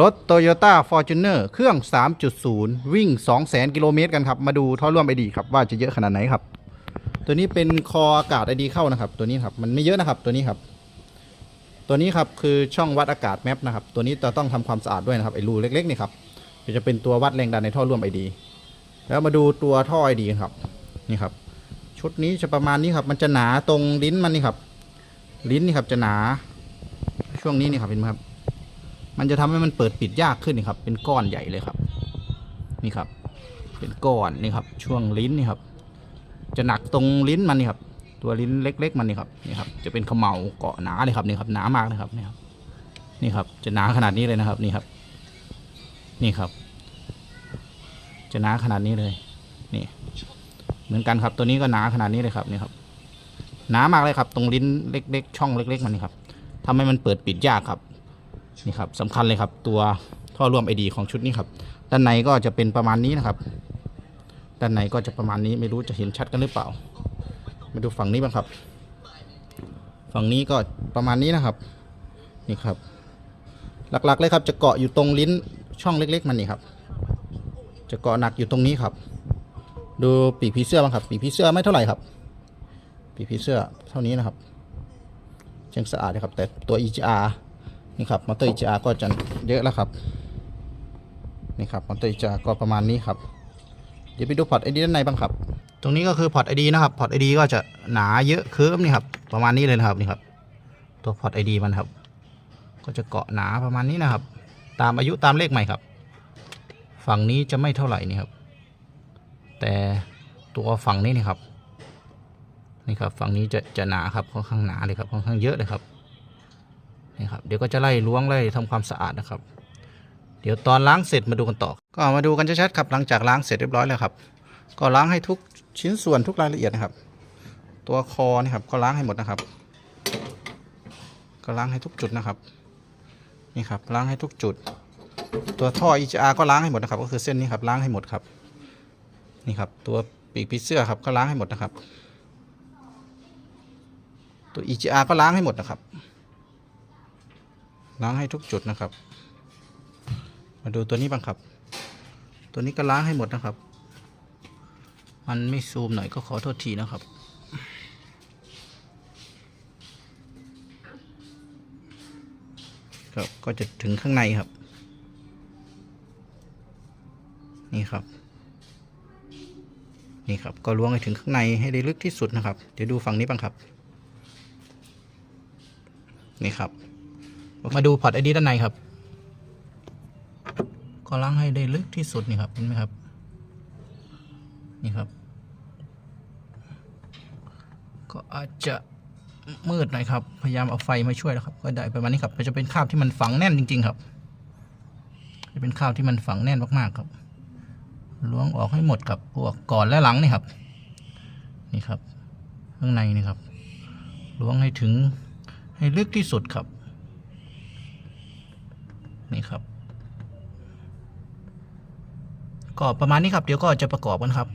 รถ Toyota Fortuner เครื่อง 3.0 วิ่ง 200,000 กิโลเมตรกันครับ มาดูท่อร่วมไอดีครับว่าจะเยอะขนาดไหนครับ ตัวนี้เป็นคออากาศไอดีเข้านะครับ ตัวนี้ครับมันไม่เยอะนะครับตัวนี้ครับ ตัวนี้ครับคือช่องวัดอากาศแมปนะครับ ตัวนี้จะต้องทำความสะอาดด้วยนะครับไอรูเล็กๆนี่ครับจะเป็นตัววัดแรงดันในท่อร่วมไอดี แล้วมาดูตัวท่อไอดีครับนี่ครับ ชุดนี้จะประมาณนี้ครับ มันจะหนาตรงลิ้นมันนี่ครับ ลิ้นนี่ครับจะหนา ช่วงนี้นี่ครับเห็นไหมครับ มันจะทำให้มันเปิดปิดยากขึ้นนี่ครับ เป็นก้อนใหญ่เลยครับ นี่ครับ เป็นก้อนนี่ครับ ช่วงลิ้นนี่ครับ จะหนักตรงลิ้นมันนี่ครับ ตัวลิ้นเล็ก ๆ มันนี่ครับนี่ครับ จะเป็นเขมเหลาเกาะหนาเลยครับนี่ครับหนามากนะครับนี่ครับ นี่ครับ จะหนาขนาดนี้เลยนะครับนี่ครับ นี่ครับ จะหนาขนาดนี้เลย นี่ เหมือนกันครับ ตัวนี้ก็หนาขนาดนี้เลยครับนี่ครับหนามากเลยครับ ตรงลิ้นเล็ก ๆ ช่องเล็ก ๆ มันนี่ครับทำให้มันเปิดปิดยากครับ นี่ครับสำคัญเลยครับ ตัวท่อร่วมไอดีของชุดนี้ครับ ด้านในก็จะเป็นประมาณนี้นะครับ ด้านในก็จะประมาณนี้ไม่รู้จะเห็นชัดกันหรือเปล่า มาดูฝั่งนี้บ้างครับ ฝั่งนี้ก็ประมาณนี้นะครับ นี่ครับ หลักๆเลยครับ จะเกาะอยู่ตรงลิ้นช่องเล็ก ๆ มันนี่ครับ จะเกาะหนักอยู่ตรงนี้ครับ ดูปีกผีเสื้อบ้างครับ ปีกผีเสื้อไม่เท่าไหร่ครับ ปีกผีเสื้อเท่านี้นะครับยังสะอาดเลยครับ แต่ตัว EGR นี่ครับมอเตอร์ EGR ก็จะเยอะแล้วครับนี่ครับมอเตอร์ EGR ก็ประมาณนี้ครับเดี๋ยวไปดูพอร์ตไอดีด้านในบ้างครับ ตรงนี้ก็คือพอร์ตไอดีนะครับพอร์ตไอดีก็จะหนาเยอะเคิร์ฟนี่ครับประมาณนี้เลยนะครับนี่ครับตัวพอร์ตไอดีมันครับ ก็จะเกาะหนาประมาณนี้นะครับ ตามอายุตามเลขใหม่ครับ ฝั่งนี้จะไม่เท่าไหร่นี่ครับ แต่ตัวฝั่งนี้นี่ครับนี่ครับฝั่งนี้จะจะหนาครับค่อนข้างหนาเลยครับค่อนข้างเยอะเลยครับ นี่ครับเดี๋ยวก็จะไล่ล้วงไล่ทำความสะอาดนะครับ เดี๋ยวตอนล้างเสร็จมาดูกันต่อ ก็มาดูกันชัดๆครับหลังจากล้างเสร็จเรียบร้อยแล้วครับ ก็ล้างให้ทุกชิ้นส่วนทุกรายละเอียดนะครับ ตัวคอนี่ครับก็ล้างให้หมดนะครับ ก็ล้างให้ทุกจุดนะครับนี่ครับล้างให้ทุกจุด ตัวท่อ EGR ก็ล้างให้หมดนะครับก็คือเส้นนี้ครับล้างให้หมดครับนี่ครับตัวปีกผีเสื้อครับก็ล้างให้หมดนะครับ ตัว EGR ก็ล้างให้หมดนะครับ ล้างให้ทุกจุดนะครับ มาดูตัวนี้บ้างครับ ตัวนี้ก็ล้างให้หมดนะครับ มันไม่ซูมหน่อยก็ขอโทษทีนะครับครับก็จะถึงข้างในครับ นี่ครับ นี่ครับก็ล้วงให้ถึงข้างในให้ได้ลึกที่สุดนะครับ เดี๋ยวดูฝั่งนี้บ้างครับ นี่ครับ มาดูพอร์ตไอดีด้านในครับ ก็ล้างให้ได้ลึกที่สุดนี่ครับเห็นไหมครับ นี่ครับ ก็อาจจะมืดหน่อยครับ พยายามเอาไฟมาช่วยแล้วครับ ก็ได้ประมาณนี้ครับจะเป็นคราบที่มันฝังแน่นจริง ๆ ครับ จะเป็นคราบที่มันฝังแน่นมากๆครับล้วงออกให้หมดครับพวกก่อนและหลังนี่ครับ นี่ครับ ข้างในนี่ครับล้วงให้ถึงให้ลึกที่สุดครับ นี่ครับ ก็ประมาณนี้ครับเดี๋ยวก็จะประกอบกันครับ